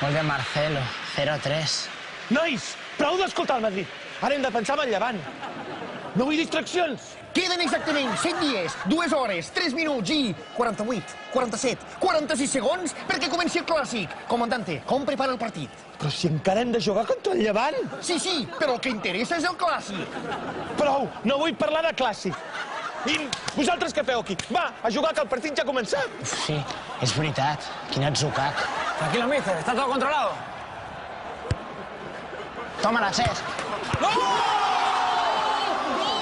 Gol de Marcelo, 0-3. Nois, prou d'escoltar el Madrid. Ara hem de pensar en el llevant. No vull distraccions. Queden exactament 7 dies, 2 hores, 3 minuts i 48, 47, 46 segons perquè comenci el clàssic. Comandante, com prepara el partit? Però si encara hem de jugar contra el llevant. Sí, sí, però el que interessa és el clàssic. Prou, no vull parlar de clàssic. I vosaltres què feu aquí? Va, a jugar, que el partit ja ha començat. Uf, sí, és veritat. Quin atzucac. Tranquilo, mister, está todo controlado. Toma-la, Cesc. Gol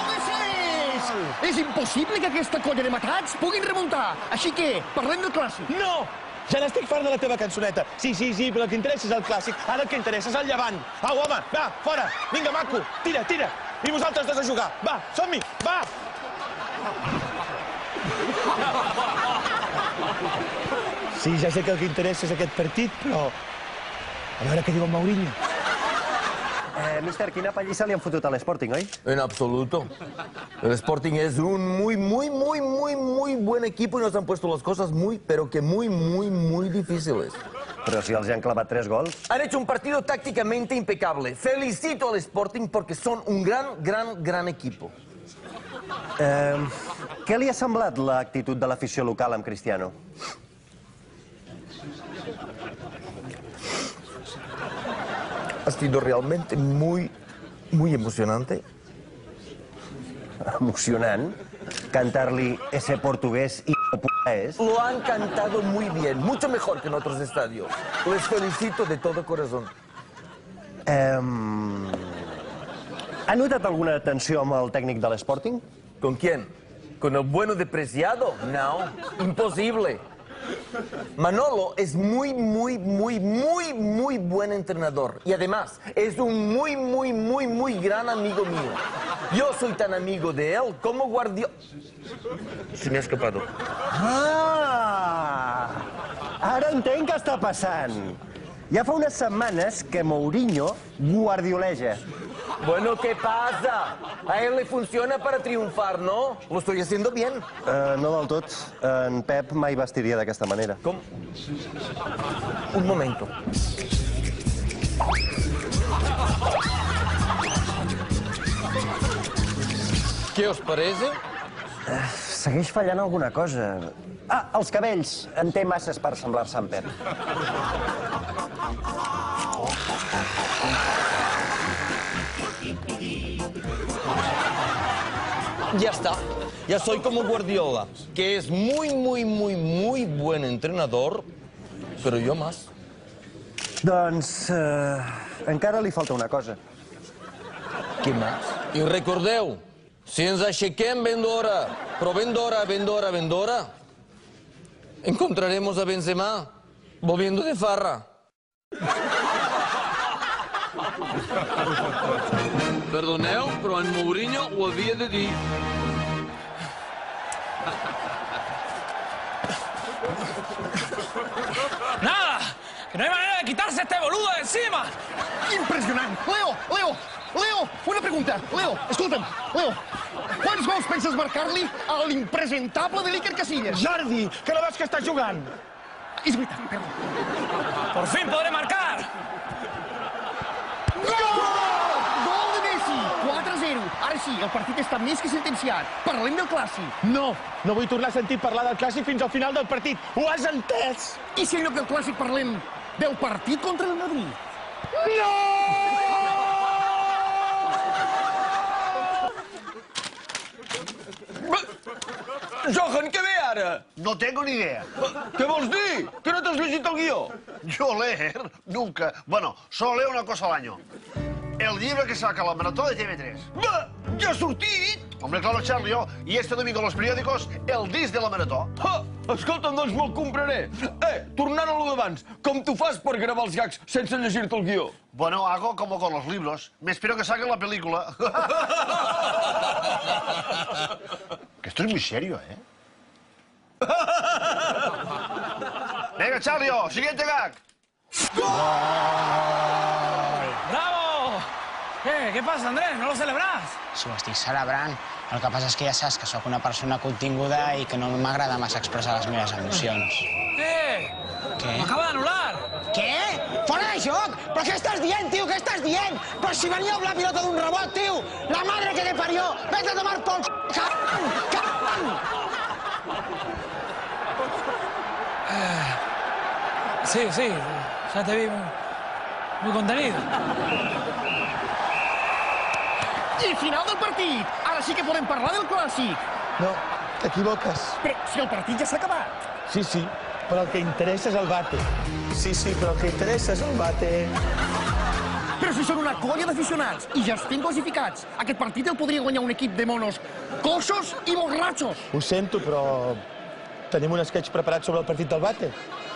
de Cesc! És impossible que aquesta colla de matats puguin remuntar. Així que, parlem del clàssic. No! Ja n'estic fart de la teva cançoneta. Sí, sí, sí, però el que interessa és el clàssic. Ara el que interessa és el llevant. Au, home, va, fora. Vinga, maco, tira, tira. I vosaltres dos a jugar. Va, som-hi, va! Sí, ja sé que el que interessa és aquest partit, però... A veure què diu el Mourinho. Eh, mister, quina pallissa li han fotut a l'Sporting, oi? En absoluto. El Sporting es un muy, muy, muy, muy, muy buen equipo y nos han puesto las cosas muy, pero que muy, muy, muy difíciles. Però si els han clavat tres gols... Han hecho un partido tácticamente impecable. Felicito al Sporting porque son un gran, gran, gran equipo. Eh, què li ha semblat l'actitud de l'afició local amb Cristiano? Ha sido realmente muy, muy emocionante. Emocionant. Cantar-li ese portuguès i és. Lo han cantado muy bien, mucho mejor que en otros estadios. Les felicito de todo corazón. Eh, ha notat alguna tensió amb el tècnic de l'Sporting? ¿Con quién? ¿Con el bueno de Preciado? No, imposible. Manolo es muy, muy, muy, muy, muy buen entrenador. Y además, es un muy, muy, muy, muy gran amigo mío. Yo soy tan amigo de él como Guardiola. Se me ha escapado. Ah! Ara entenc què està passant. Ja fa unes setmanes que Mourinho guardioleja. Bueno, ¿qué pasa? A él le funciona para triunfar, ¿no? Lo estoy haciendo bien. Uh, no del tot. En Pep mai vestiria d'aquesta manera. ¿Cómo? Un momento. ¿Qué os parece? Segueix fallant alguna cosa. Ah, els cabells. En té masses per semblar-se en Pep. Ya está. Ya soy como Guardiola, que es muy, muy, muy, muy buen entrenador, pero yo más. Doncs eh, encara li falta una cosa. Què més? I recordeu, si ens aixequem ben d'hora, però ben d'hora, ben d'hora, ben d'hora, encontraremos a Benzema volviendo de farra. Perdoneu, però en Mourinho ho havia de dir. ¡Nada! ¡Que no hay manera de quitarse este boludo de encima! Impressionant. Leo, Leo, Leo, una pregunta. Leo, escolta'm, Leo, quants gols penses marcar-li a l'impresentable de l'Iker Casillas? Jordi, que no veus que està jugant? És veritat, perdó. ¡Por fin podré marcar! Gol de Messi, 4-0. Ara sí, el partit està més que sentenciat. Parlem del clàssic. No, no vull tornar a sentir parlar del clàssic fins al final del partit. Ho has entès? I si en lloc del clàssic parlem del partit contra el Madrid? Johan, què ve ara? No tengo ni idea. Què vols dir? Que no t'has llegit el guió? Yo leer, nunca. Bueno, solo leo una cosa al año. El libro que saca la maratón de TV3. Va, ja ha sortit? Hombre, claro, Charlie, y este domingo los periódicos, el disc de la marató. Ha, escolta'm, doncs me'l compraré. Eh, tornant a lo d'abans, com tu fas per gravar els gags sense llegir-te el guió? Bueno, hago como con los libros. Me espero que saquen la película. que esto es muy serio, ¿eh? Venga, Charlie, siguiente gag. ¡Bravo! ¿Qué? ¿Qué pasa, Andrés? ¿No lo celebras? Si ho estic celebrant. El que passa és que ja saps que sóc una persona continguda i que no m'agrada massa expressar les meves emocions. ¿Qué? Què? ¡Lo acaba de anular! Què? Però què estàs dient, tio? Què estàs dient? Però si venia amb la pilota d'un rebot, tio! La madre que te parió! Vete a tomar por c... cabrón! Sí, sí, ya te vi muy, muy contenido. I final del partit! Ara sí que podem parlar del clàssic! No, t'equivoques. Però si el partit ja s'ha acabat! Sí, sí, però el que interessa és el bate. Sí, sí, però el que interessa és el bate. Però si són una colla d'aficionats i ja estem classificats, aquest partit el podria guanyar un equip de monos coixos i borratxos. Ho sento, però tenim un sketch preparat sobre el partit del bate.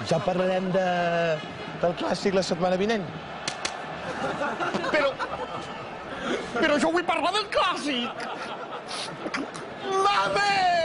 Ja parlarem de... del clàssic la setmana vinent. Però... Però jo vull parlar del clàssic! Mame!